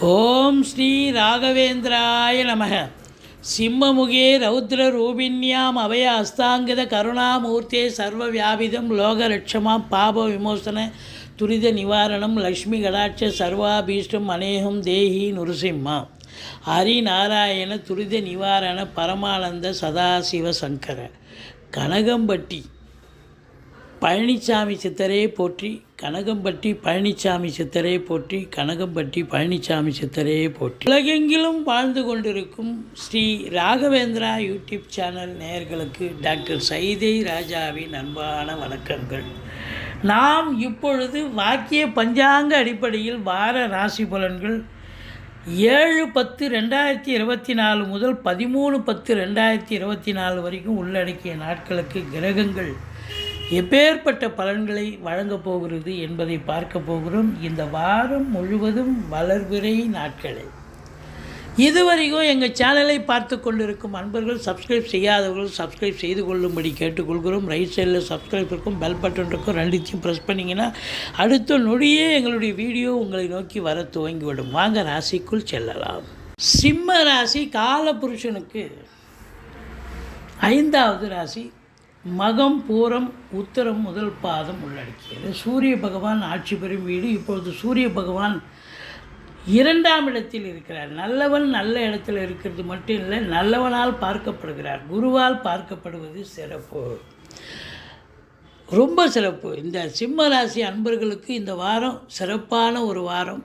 ஓம் ஸ்ரீ ராகவேந்திராய நமக. சிம்மமுகே ரௌத்ர ரௌத்ரரூபிண்யாம் அபய அஸ்தாங்கித கருணாமூர்த்தே சர்வ வியாபிதம் லோகலட்சமாம் பாப விமோசன துரித நிவாரணம் லக்ஷ்மி கடாட்ச சர்வாபீஷ்டம் அநேகம் தேஹி நுருசிம்மா. ஹரிநாராயண துரித நிவாரண பரமானந்த சதாசிவ சங்கர. கனகம்பட்டி பழனிசாமி சித்தரே போற்றி கனகம்பட்டி பழனிசாமி சித்தரே போற்றி கனகம்பட்டி பழனிசாமி சித்தரே போற்றி. உலகெங்கிலும் வாழ்ந்து கொண்டிருக்கும் ஸ்ரீ ராகவேந்திரா யூடியூப் சேனல் நேயர்களுக்கு டாக்டர் சைதை ராஜாவின் அன்பான வணக்கங்கள். நாம் இப்பொழுது வாக்கிய பஞ்சாங்க அடிப்படையில் வார ராசி பலன்கள் ஏழு பத்து ரெண்டாயிரத்தி இருபத்தி நாலு முதல் பதிமூணு பத்து ரெண்டாயிரத்தி இருபத்தி நாலு வரைக்கும் உள்ளடக்கிய நாட்களுக்கு கிரகங்கள். எப்பேற்பட்ட பலன்களை வழங்கப் போகிறது என்பதை பார்க்க போகிறோம். இந்த வாரம் முழுவதும் வளர்விரை நாட்களே. இதுவரைக்கும் எங்கள் சேனலை பார்த்து கொண்டிருக்கும் அன்பர்கள் சப்ஸ்கிரைப் செய்யாதவர்கள் சப்ஸ்கிரைப் செய்து கொள்ளும்படி கேட்டுக்கொள்கிறோம். ரைட் சைடில் சப்ஸ்கிரைப் இருக்கும் பெல் பட்டன் இருக்கும் ரெண்டுத்தையும் ப்ரெஸ் பண்ணிங்கன்னா அடுத்த நொடியே எங்களுடைய வீடியோ உங்களை நோக்கி வர துவங்கிவிடும். வாங்க ராசிக்குள் செல்லலாம். சிம்ம ராசி காலபுருஷனுக்கு ஐந்தாவது ராசி மகம் பூரம் உத்தரம் முதல் பாதம் உள்ளடக்கியது. சூரிய பகவான் ஆட்சி பெறும் வீடு. இப்பொழுது சூரிய பகவான் இரண்டாம் இடத்தில் இருக்கிறார். நல்லவன் நல்ல இடத்துல இருக்கிறது மட்டும் இல்லை நல்லவனால் பார்க்கப்படுகிறார். குருவால் பார்க்கப்படுவது சிறப்பு. ரொம்ப சிறப்பு. இந்த சிம்ம ராசி அன்பர்களுக்கு இந்த வாரம் சிறப்பான ஒரு வாரம்.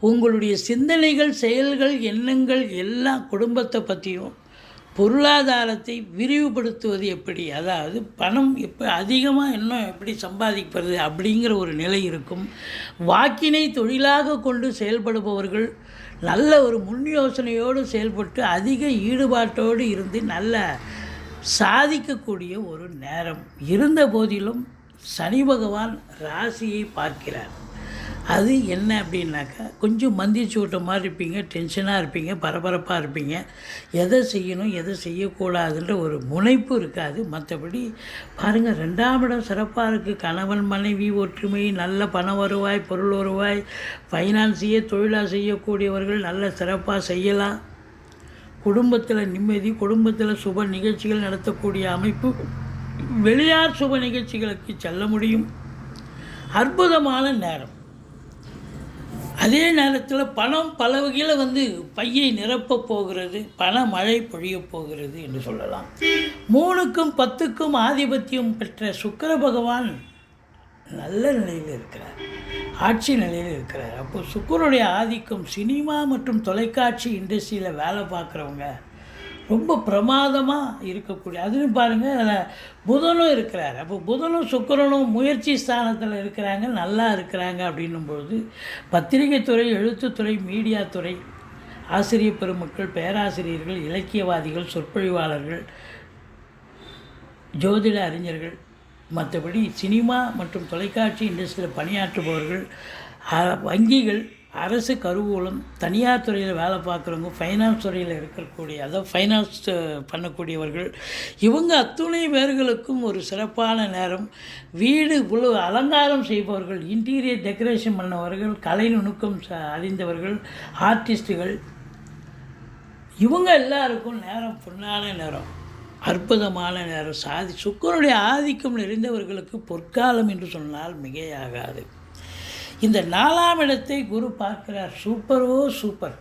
உங்களுடைய சிந்தனைகள் செயல்கள் எண்ணங்கள் எல்லாம் குடும்பத்தை பற்றியும் பொருளாதாரத்தை விரிவுபடுத்துவது எப்படி? அதாவது பணம் எப்போ அதிகமாக இன்னும் எப்படி சம்பாதிப்பது அப்படிங்கிற ஒரு நிலை இருக்கும். வாக்கினை தொழிலாக கொண்டு செயல்படுபவர்கள் நல்ல ஒரு முன் யோசனையோடு செயல்பட்டு அதிக ஈடுபாட்டோடு இருந்து நல்ல சாதிக்கக்கூடிய ஒரு நேரம். இருந்த போதிலும் சனி பகவான் ராசியை பார்க்கிறார். அது என்ன அப்படின்னாக்கா கொஞ்சம் மந்திச்சூட்ட மாதிரி இருப்பீங்க டென்ஷனாக இருப்பீங்க பரபரப்பாக இருப்பீங்க. எதை செய்யணும் எதை செய்யக்கூடாதுன்ற ஒரு முனைப்பு இருக்காது. மற்றபடி பாருங்கள் ரெண்டாம் இடம் சிறப்பாக இருக்குது கணவன் மனைவி ஒற்றுமை நல்ல பண வருவாய் பொருள் வருவாய் ஃபைனான்ஸையே தொழிலாக செய்யக்கூடியவர்கள் நல்ல சிறப்பாக செய்யலாம். குடும்பத்தில் நிம்மதி குடும்பத்தில் சுப நிகழ்ச்சிகள் நடத்தக்கூடிய அமைப்பு வெளியார் சுப நிகழ்ச்சிகளுக்கு செல்ல முடியும். அற்புதமான நேரம். அதே நேரத்தில் பணம் பல வகையில் வந்து பையை நிரப்பப் போகிறது பண மழை பொழியப் போகிறது என்று சொல்லலாம். மூணுக்கும் பத்துக்கும் ஆதிபத்தியம் பெற்ற சுக்கர பகவான் நல்ல நிலையில் இருக்கிறார். ஆட்சி நிலையில் இருக்கிறார். அப்போ சுக்கரனுடைய ஆதிக்கம் சினிமா மற்றும் தொலைக்காட்சி இண்டஸ்ட்ரியில் வேலை பார்க்குறவங்க ரொம்ப பிரமாதமாக இருக்கக்கூடிய அதுவும் பாருங்கள் அதில் புதனும் இருக்கிறார். அப்போ புதனும் சுக்கரனும் முயற்சி ஸ்தானத்தில் இருக்கிறாங்க நல்லா இருக்கிறாங்க அப்படின்னும் பொழுது பத்திரிகை துறை எழுத்துத்துறை மீடியா துறை ஆசிரியர் பெருமக்கள் பேராசிரியர்கள் இலக்கியவாதிகள் சொற்பொழிவாளர்கள் ஜோதிட அறிஞர்கள் மற்றபடி சினிமா மற்றும் தொலைக்காட்சி இண்டஸ்ட்ரியில் பணியாற்றுபவர்கள் வங்கிகள் அரசு கருவூலம் தனியார் துறையில் வேலை பார்க்குறவங்க ஃபைனான்ஸ் துறையில் இருக்கக்கூடிய அதாவது ஃபைனான்ஸ் பண்ணக்கூடியவர்கள் இவங்க அத்துணை பேர்களுக்கும் ஒரு சிறப்பான நேரம். வீடு புழு அலங்காரம் செய்பவர்கள் இன்டீரியர் டெக்கரேஷன் பண்ணவர்கள் கலை நுணுக்கம் அறிந்தவர்கள் ஆர்டிஸ்ட்டுகள் இவங்க எல்லாருக்கும் நேரம் பொன்னான நேரம் அற்புதமான நேரம். சாதி சுக்கரனுடைய ஆதிக்கம் நிறைந்தவர்களுக்கு பொற்காலம் என்று சொன்னால் மிகையாகாது. இந்த நாலாம் இடத்தை குரு பார்க்கிறார். சூப்பரோ சூப்பர்.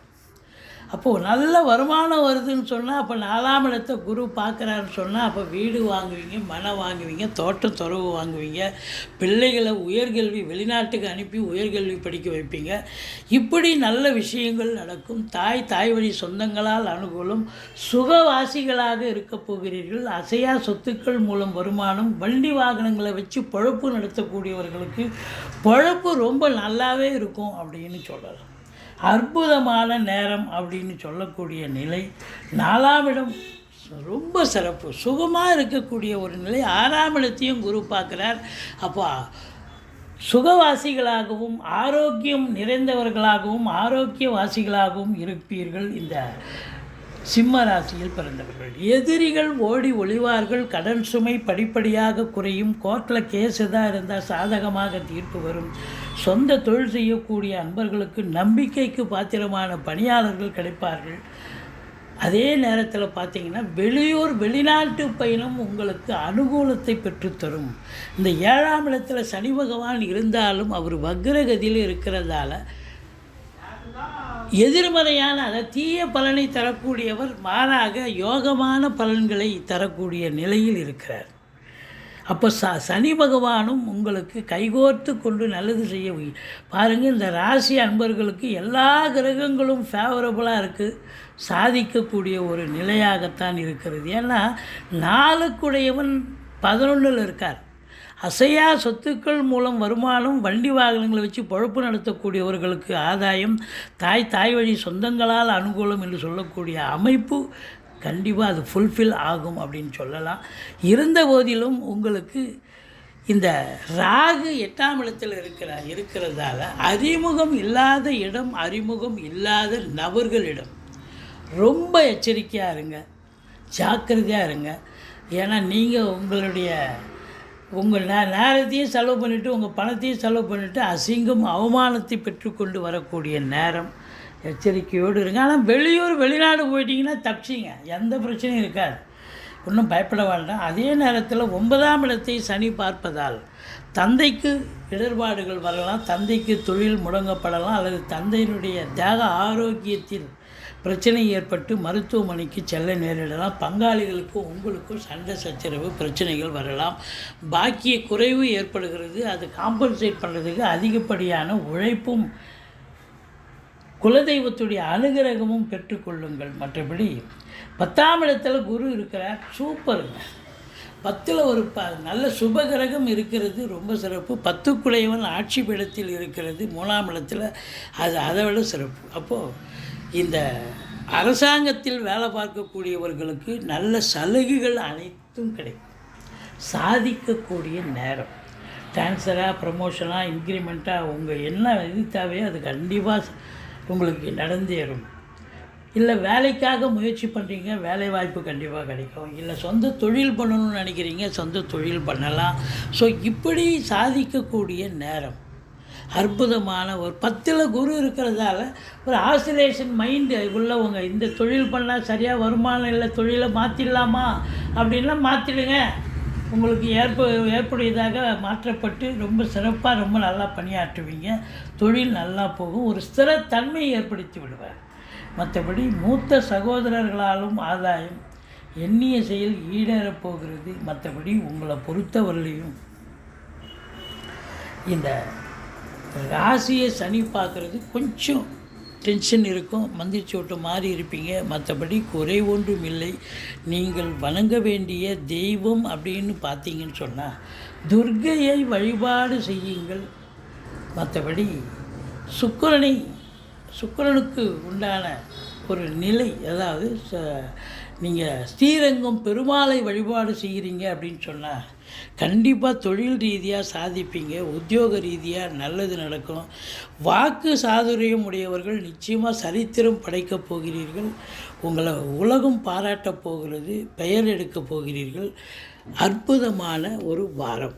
அப்போது நல்ல வருமானம் வருதுன்னு சொன்னால் அப்போ நாலாம் இடத்தை குரு பார்க்குறான்னு சொன்னால் அப்போ வீடு வாங்குவீங்க மனம் வாங்குவீங்க தோட்டம் துறவு வாங்குவீங்க பிள்ளைகளை உயர்கல்வி வெளிநாட்டுக்கு அனுப்பி உயர்கல்வி படிக்க வைப்பீங்க. இப்படி நல்ல விஷயங்கள் நடக்கும். தாய் தாய் வழி சொந்தங்களால் அனுகூலம். சுகவாசிகளாக இருக்க போகிறீர்கள். அசையா சொத்துக்கள் மூலம் வருமானம். வண்டி வாகனங்களை வச்சு பொழப்பு நடத்தக்கூடியவர்களுக்கு பொழப்பு ரொம்ப நல்லாவே இருக்கும் அப்படின்னு சொல்லலாம். அற்புதமான நேரம் அப்படின்னு சொல்லக்கூடிய நிலை நாலாம் இடம் ரொம்ப சிறப்பு. சுகமாக இருக்கக்கூடிய ஒரு நிலை. ஆறாம் இடத்தையும் குரு பார்க்குறார். அப்போ சுகவாசிகளாகவும் ஆரோக்கியம் நிறைந்தவர்களாகவும் ஆரோக்கியவாசிகளாகவும் இருப்பீர்கள் இந்த சிம்ம ராசியில் பிறந்தவர்கள். எதிரிகள் ஓடி ஒளிவார்கள். கடன் சுமை படிப்படியாக குறையும். கோர்ட்டில் கேஸ் எதாக இருந்தால் சாதகமாக தீர்ப்பு வரும். சொந்த தொழில் செய்யக்கூடிய அன்பர்களுக்கு நம்பிக்கைக்கு பாத்திரமான பணியாளர்கள் கிடைப்பார்கள். அதே நேரத்தில் பார்த்தீங்கன்னா வெளியூர் வெளிநாட்டு பயணம் உங்களுக்கு அனுகூலத்தை பெற்றுத்தரும். இந்த ஏழாம் இடத்துல சனி பகவான் இருந்தாலும் அவர் வக்ரகதியில் இருக்கிறதால எதிர்மறையான அதை தீய பலனை தரக்கூடியவர் மாறாக யோகமான பலன்களை தரக்கூடிய நிலையில் இருக்கிறார். அப்போ ச சனி பகவானும் உங்களுக்கு கைகோர்த்து கொண்டு நல்லது செய்ய பாருங்கள் இந்த ராசி அன்பர்களுக்கு எல்லா கிரகங்களும் ஃபேவரபுளாக இருக்குது சாதிக்கக்கூடிய ஒரு நிலையாகத்தான் இருக்கிறது. ஏன்னா நாளுக்குடையவன் பதினொன்றில் இருக்கார். அசையா சொத்துக்கள் மூலம் வருமானம் வண்டி வாகனங்களை வச்சு பொழப்பு நடத்தக்கூடியவர்களுக்கு ஆதாயம் தாய் தாய் வழி சொந்தங்களால் அனுகூலம் என்று சொல்லக்கூடிய அமைப்பு கண்டிப்பாக அது ஃபுல்ஃபில் ஆகும் அப்படின்னு சொல்லலாம். இருந்த போதிலும் உங்களுக்கு இந்த ராகு எட்டாம் இடத்தில் இருக்கிற இருக்கிறதால அறிமுகம் இல்லாத இடம் அறிமுகம் இல்லாத நபர்களிடம் ரொம்ப எச்சரிக்கையாக இருங்க. ஜாக்கிரதையாக இருங்க. ஏன்னா நீங்கள் உங்களுடைய உங்கள் நே நேரத்தையும் செலவு பண்ணிவிட்டு உங்கள் பணத்தையும் செலவு பண்ணிவிட்டு அசிங்கம் அவமானத்தை பெற்றுக்கொண்டு வரக்கூடிய நேரம். எச்சரிக்கையோடு இருங்க. ஆனால் வெளியூர் வெளிநாடு போயிட்டீங்கன்னா தப்பிச்சிங்க. எந்த பிரச்சனையும் இருக்காது. ஒன்றும் பயப்பட வேண்டாம். அதே நேரத்தில் ஒன்பதாம் இடத்தை சனி பார்ப்பதால் தந்தைக்கு இடர்பாடுகள் வரலாம் தந்தைக்கு தொழில் முடங்கப்படலாம் அல்லது தந்தையினுடைய தேக ஆரோக்கியத்தில் பிரச்சனை ஏற்பட்டு மருத்துவமனைக்கு செல்ல நேரிடலாம் பங்காளிகளுக்கும் உங்களுக்கும் சண்டை சச்சரவு பிரச்சனைகள் வரலாம் பாக்கிய குறைவு ஏற்படுகிறது அது காம்பன்சேட் பண்ணுறதுக்கு அதிகப்படியான உழைப்பும் குலதெய்வத்துடைய அனுகிரகமும் பெற்றுக்கொள்ளுங்கள். மற்றபடி பத்தாம் இடத்துல குரு இருக்கிறார். சூப்பருங்க பத்தில் ஒரு ப நல்ல சுபகிரகம் இருக்கிறது. ரொம்ப சிறப்பு. பத்துக்குடையவன் ஆட்சி பீடத்தில் இருக்கிறது. மூணாம் இடத்துல அது அதை விட சிறப்பு. அப்போது இந்த அரசாங்கத்தில் வேலை பார்க்கக்கூடியவர்களுக்கு நல்ல சலுகைகள் அனைத்தும் கிடைக்கும். சாதிக்கக்கூடிய நேரம். ட்ரான்ஸ்ஃபராக ப்ரமோஷனாக இன்க்ரிமெண்ட்டாக உங்கள் என்ன இது தேவையோ அது கண்டிப்பாக உங்களுக்கு நடந்தேறும். இல்லை வேலைக்காக முயற்சி பண்ணுறீங்க வேலை வாய்ப்பு கண்டிப்பாக கிடைக்கும். இல்லை சொந்த தொழில் பண்ணணும்னு நினைக்கிறீங்க சொந்த தொழில் பண்ணலாம். ஸோ இப்படி சாதிக்கக்கூடிய நேரம். அற்புதமான ஒரு பத்தில் குரு இருக்கிறதால ஒரு ஆசிலேஷன் மைண்டு உள்ளவங்க இந்த தொழில் பண்ணால் சரியாக வருமானம் இல்லை தொழிலை மாற்றிடலாமா அப்படின்லாம் மாற்றிடுங்க உங்களுக்கு ஏற்ப ஏற்புடையதாக மாற்றப்பட்டு ரொம்ப சிறப்பாக ரொம்ப நல்லா பணியாற்றுவீங்க. தொழில் நல்லா போகும். ஒரு ஸ்திரத்தன்மையை ஏற்படுத்தி விடுவார். மற்றபடி மூத்த சகோதரர்களாலும் ஆதாயம். எண்ணிய செயல் ஈடேறப் போகிறது. மற்றபடி உங்களை பொறுத்தவரையிலையும் இந்த ராசியை சனி பார்க்குறது கொஞ்சம் டென்ஷன் இருக்கும் மந்திரிச்சோட்டம் மாறி இருப்பீங்க. மற்றபடி குறை ஒன்றும் இல்லை நீங்கள் வணங்க வேண்டிய தெய்வம் அப்படின்னு பார்த்தீங்கன்னு சொன்னால் துர்கையை வழிபாடு செய்யுங்கள். மற்றபடி சுக்கரனை சுக்கரனுக்கு உண்டான ஒரு நிலை அதாவது நீங்கள் ஸ்ரீரங்கம் பெருமாளை வழிபாடு செய்கிறீங்க அப்படின்னு சொன்னால் கண்டிப்பாக தொழில் ரீதியாக சாதிப்பீங்க உத்தியோக ரீதியாக நல்லது நடக்கும். வாக்கு சாதுரியம் உடையவர்கள் நிச்சயமாக சரித்திரம் படைக்கப் போகிறீர்கள். உங்களை உலகம் பாராட்டப் போகிறது பெயர் எடுக்கப் போகிறீர்கள். அற்புதமான ஒரு வாரம்.